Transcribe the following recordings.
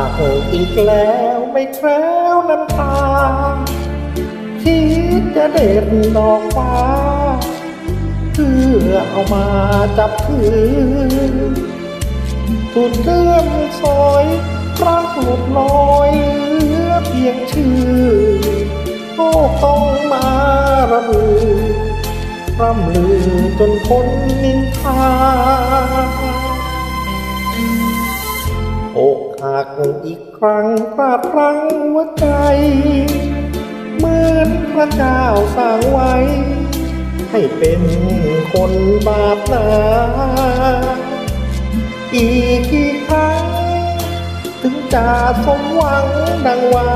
อกหักอีกแล้วไม่แคล้วน้ำตาคิดจะเด็ดดอกฟ้า เพื่อเอามาจับคืนสุดเลื่อมซอยรักหลุดลอยเหลือเพียงชื่อโลกต้องมาระบือร่ำลือจนคนนินทาากอีกครั้งพลาดพลั้งหัวใจ เหมือนพระเจ้าสั่งไว้ ให้เป็นคนบาปหนา อีกกี่ครั้ง ถึงจะสมหวังดังว่า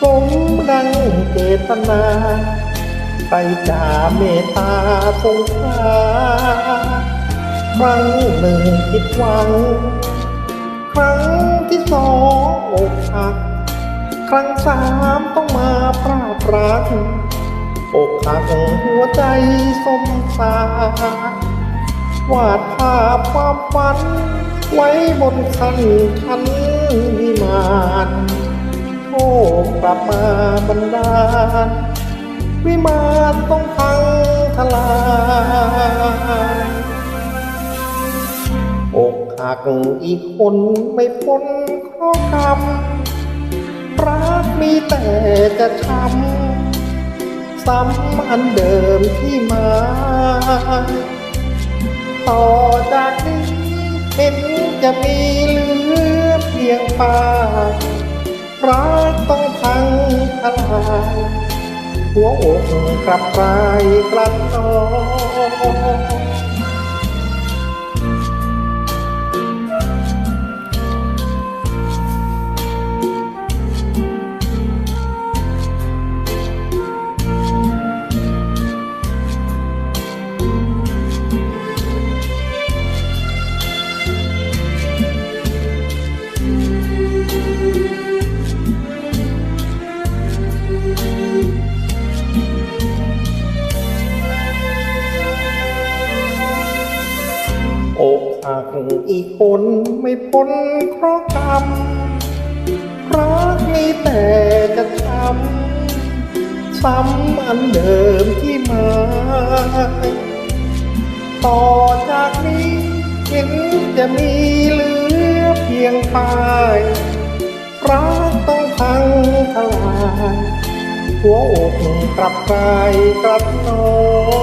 สมดังเจตนาใครจะเมตตาสงสารครั้งหนึ่งคิดหวัง รั้งสามต้องมาพราดรักอกหักหัวใจสมสาวาดภาพความฝัน ไว้บนคันคันวิมานโอ้กลับมาบันดาลวิมานต้องพังทลายอกหักอีกคนไม่พ้นข้อกรรม รักมีแต่จะช้ำซ้ำอันเดิมที่มา ต่อจากนี้เห็นจะมีเหลือเพียงปากรักต้องพังทลายหัวอกกลับกลายกลับนอน อกหักอีกคนไม่พ้นเคราะห์กรรมรักมีแต่จะช้ำซ้ำอันเดิมที่มา ต่อจากนี้เห็นจะมีเหลือเพียงปลายรักต้องพังทลายหัวอกกลับกายกลับนอน